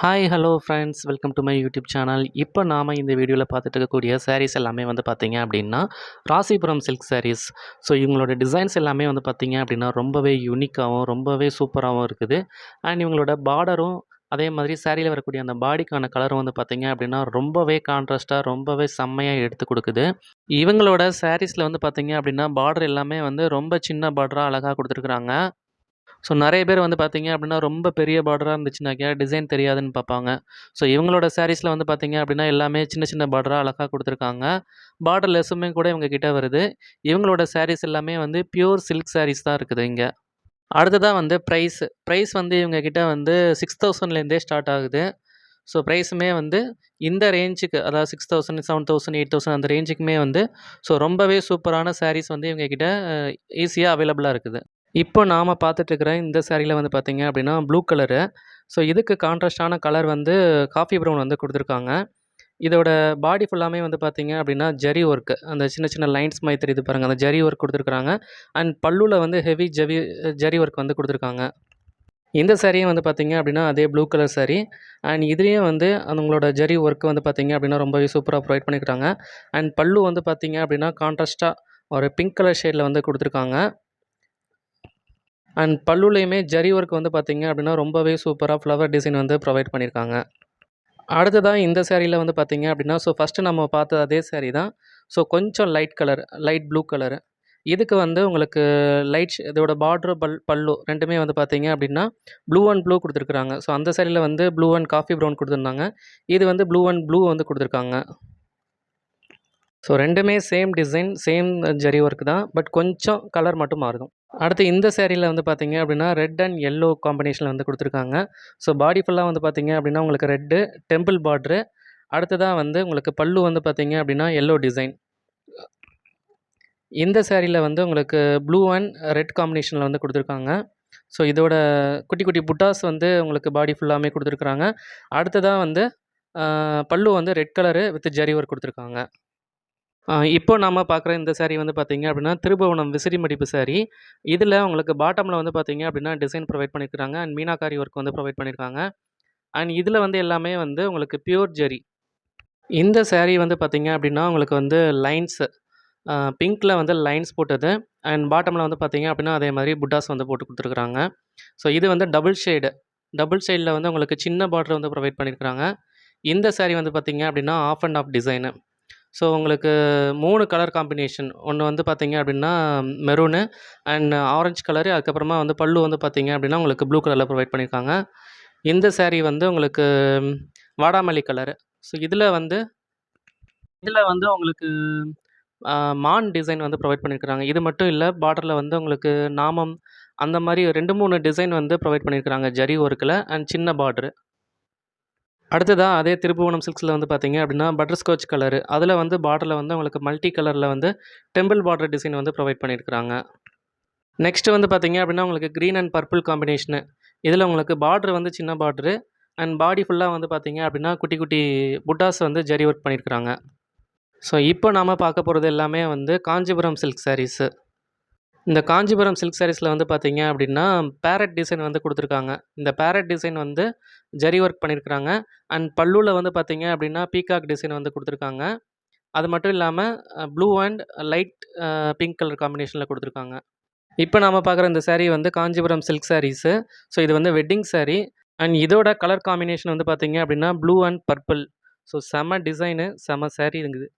Hi hello friends welcome to my YouTube channel இப்போ நாம் இந்த வீடியோவில் பார்த்துட்டு இருக்கக்கூடிய சாரீஸ் எல்லாமே வந்து பார்த்தீங்க அப்படின்னா ராசிபுரம் சில்க் சாரீஸ் ஸோ இவங்களோட டிசைன்ஸ் எல்லாமே வந்து பார்த்தீங்க அப்படின்னா ரொம்பவே யூனிக்காகவும் ரொம்பவே சூப்பராகவும் இருக்குது. அண்ட் இவங்களோட பார்டரும் அதே மாதிரி சாரியில் வரக்கூடிய அந்த பாடிக்கான கலரும் வந்து பார்த்திங்க அப்படின்னா ரொம்பவே கான்ட்ராஸ்ட்டாக ரொம்பவே செம்மையாக எடுத்து கொடுக்குது. இவங்களோட சாரீஸில் வந்து பார்த்திங்க அப்படின்னா பார்டர் எல்லாமே வந்து ரொம்ப சின்ன பார்டராக அழகாக கொடுத்துருக்குறாங்க. ஸோ நிறைய பேர் வந்து பார்த்தீங்க அப்படின்னா ரொம்ப பெரிய பார்டராக இருந்துச்சுனாக்கா டிசைன் தெரியாதுன்னு பார்ப்பாங்க. ஸோ இவங்களோட சாரீஸில் வந்து பார்த்தீங்க அப்படின்னா எல்லாமே சின்ன சின்ன பார்டராக அழகாக கொடுத்துருக்காங்க. பார்டர் லெஸ்ஸுமே கூட இவங்க கிட்ட வருது. இவங்களோட சாரீஸ் எல்லாமே வந்து பியூர் சில்க் சாரீஸ் தான் இருக்குது இங்கே. அடுத்ததாக வந்து ப்ரைஸ் ப்ரைஸ் வந்து இவங்க கிட்ட வந்து சிக்ஸ் தௌசண்ட்லேருந்தே ஸ்டார்ட் ஆகுது. ஸோ ப்ரைஸுமே வந்து இந்த ரேஞ்சுக்கு அதாவது six thousand seven thousand eight thousand அந்த ரேஞ்சுக்குமே வந்து ஸோ ரொம்பவே சூப்பரான சாரீஸ் வந்து இவங்கக்கிட்ட ஈஸியாக அவைலபிளாக இருக்குது. இப்போ நாம் பார்த்துட்ருக்குற இந்த சாரியில் வந்து பார்த்தீங்க அப்படின்னா ப்ளூ கலரு ஸோ இதுக்கு கான்ட்ராஸ்டான கலர் வந்து காஃபி ப்ரௌன் வந்து கொடுத்துருக்காங்க. இதோட பாடி ஃபுல்லாமே வந்து பார்த்தீங்க அப்படின்னா ஜரி ஒர்க்கு அந்த சின்ன சின்ன லைன்ஸ் மாதிரி தெரியுது பாருங்கள் அந்த ஜரி ஒர்க் கொடுத்துருக்குறாங்க. அண்ட் பல்லுவில் வந்து ஹெவி ஜவி ஜரி ஒர்க் வந்து கொடுத்துருக்காங்க. இந்த சாரியும் வந்து பார்த்தீங்க அப்படின்னா அதே ப்ளூ கலர் சாரி அண்ட் இதுலேயும் வந்து அவங்களோட ஜரி ஒர்க்கு வந்து பார்த்தீங்க அப்படின்னா ரொம்பவே சூப்பராக ப்ரொவைட் பண்ணிக்கிறாங்க அண்ட் பல்லு வந்து பார்த்தீங்க அப்படின்னா கான்ட்ராஸ்ட்டாக ஒரு பிங்க் கலர் ஷேடில் வந்து கொடுத்துருக்காங்க. அண்ட் பல்லுலேயுமே ஜரி ஒர்க் வந்து பார்த்திங்க அப்படின்னா ரொம்பவே சூப்பராக ஃப்ளவர் டிசைன் வந்து ப்ரொவைட் பண்ணியிருக்காங்க அடுத்ததாக இந்த சேரீயில் வந்து பார்த்திங்க அப்படின்னா ஸோ ஃபஸ்ட்டு நம்ம பார்த்த அதே சேரீ தான். ஸோ கொஞ்சம் light colour light blue colour இதுக்கு வந்து உங்களுக்கு லைட் இதோட பார்ட்ரு பல் பல்லு ரெண்டுமே வந்து பார்த்தீங்க அப்படின்னா ப்ளூ அண்ட் ப்ளூ கொடுத்துருக்குறாங்க. ஸோ அந்த சேரீயில் வந்து ப்ளூ அண்ட் காஃபி ப்ரௌன் கொடுத்துருந்தாங்க. இது வந்து ப்ளூ அண்ட் ப்ளூ வந்து கொடுத்துருக்காங்க. ஸோ ரெண்டுமே same design same zari work தான். பட் கொஞ்சம் கலர் மட்டும் மாறுதும் அடுத்து இந்த சேரீயில் வந்து பார்த்தீங்க அப்படின்னா ரெட் அண்ட் எல்லோ காம்பினேஷனில் வந்து கொடுத்துருக்காங்க. ஸோ பாடி ஃபுல்லாக வந்து பார்த்தீங்க அப்படின்னா உங்களுக்கு ரெட்டு டெம்பிள் பார்ட்ரு அடுத்ததாக வந்து உங்களுக்கு பல்லு வந்து பார்த்தீங்க அப்படின்னா எல்லோ டிசைன் இந்த சேரீயில் வந்து உங்களுக்கு ப்ளூ அண்ட் ரெட் காம்பினேஷனில் வந்து கொடுத்துருக்காங்க. ஸோ இதோட குட்டி குட்டி புட்டாஸ் வந்து உங்களுக்கு பாடி ஃபுல்லாமே கொடுத்துருக்குறாங்க. அடுத்ததாக வந்து பல்லு வந்து red colour with zari work கொடுத்துருக்காங்க. இப்போ நம்ம பார்க்குற இந்த சாரீ வந்து பார்த்தீங்க அப்படின்னா திருபுவனம் விசிறி மடிப்பு சாரீ இதில் உங்களுக்கு பாட்டமில் வந்து பார்த்தீங்க அப்படின்னா டிசைன் ப்ரொவைட் பண்ணியிருக்காங்க அண்ட் மீனாக்காரி ஒர்க் வந்து ப்ரொவைட் பண்ணியிருக்காங்க அண்ட் இதில் வந்து எல்லாமே வந்து உங்களுக்கு பியூர் ஜெரி இந்த சாரீ வந்து பார்த்தீங்க அப்படின்னா உங்களுக்கு வந்து லைன்ஸு பிங்க்கில் வந்து லைன்ஸ் போட்டது. அண்ட் பாட்டமில் வந்து பார்த்திங்க அப்படின்னா அதே மாதிரி புட்டாஸ் வந்து போட்டு கொடுத்துருக்குறாங்க. ஸோ இது வந்து டபுள் ஷேடு டபுள் ஷேடில் வந்து உங்களுக்கு சின்ன பார்டர் வந்து ப்ரொவைட் பண்ணியிருக்காங்க இந்த சாரீ வந்து பார்த்தீங்க அப்படின்னா half and half design so உங்களுக்கு மூணு கலர் காம்பினேஷன் ஒன்று வந்து பார்த்தீங்க அப்படின்னா மெரூனு அண்ட் ஆரஞ்சு கலரு அதுக்கப்புறமா வந்து பல்லு வந்து பார்த்தீங்க அப்படின்னா உங்களுக்கு ப்ளூ கலரில் ப்ரொவைட் பண்ணியிருக்காங்க இந்த சேரீ வந்து உங்களுக்கு வாடாமல்லி கலரு ஸோ இதில் வந்து இதில் வந்து உங்களுக்கு மான் டிசைன் வந்து ப்ரொவைட் பண்ணியிருக்கிறாங்க இது மட்டும் இல்லை பார்டரில் வந்து உங்களுக்கு நாமம் அந்த மாதிரி ரெண்டு மூணு டிசைன் வந்து ப்ரொவைட் பண்ணியிருக்கிறாங்க ஜரி ஒர்க்கில் அண்ட் சின்ன பார்ட்ரு அடுத்ததாக அதே திருப்புவனம் சில்க்ஸில் வந்து பார்த்தீங்க அப்படின்னா பட்டர்ஸ்காட்ச் கலர் கலரு அதில் வந்து பார்டரில் வந்து உங்களுக்கு மல்டி கலரில் வந்து டெம்பிள் பார்டர் டிசைன் வந்து ப்ரொவைட் பண்ணியிருக்கிறாங்க. நெக்ஸ்ட்டு வந்து பார்த்தீங்க அப்படின்னா உங்களுக்கு க்ரீன் அண்ட் பர்பிள் காம்பினேஷனு இதில் உங்களுக்கு பார்டர் வந்து சின்ன பார்டரு அண்ட் பாடி ஃபுல்லாக வந்து பார்த்தீங்க அப்படின்னா குட்டி குட்டி புட்டாஸ் வந்து ஜரி ஒர்க் பண்ணியிருக்கிறாங்க. ஸோ இப்போ நாம் பார்க்க போகிறது எல்லாமே வந்து காஞ்சிபுரம் சில்க் சாரீஸு இந்த காஞ்சிபுரம் சில்க் சாரீஸில் வந்து பார்த்தீங்க அப்படின்னா பேரட் டிசைன் வந்து கொடுத்துருக்காங்க. இந்த பேரட் டிசைன் வந்து ஜரி ஒர்க் பண்ணியிருக்கிறாங்க அண்ட் பல்லுவில் வந்து பார்த்தீங்க அப்படின்னா பீகாக் டிசைன் வந்து கொடுத்துருக்காங்க. அது மட்டும் இல்லாமல் blue and light pink colour காம்பினேஷனில் கொடுத்துருக்காங்க. இப்போ நாம் பார்க்குற இந்த சேரீ வந்து காஞ்சிபுரம் சில்க் சாரீஸு ஸோ இது வந்து வெட்டிங் சாரீ அண்ட் இதோட கலர் காம்பினேஷன் வந்து பார்த்தீங்க அப்படின்னா ப்ளூ அண்ட் பர்பிள் ஸோ செம டிசைனு செம சாரீ இருக்குது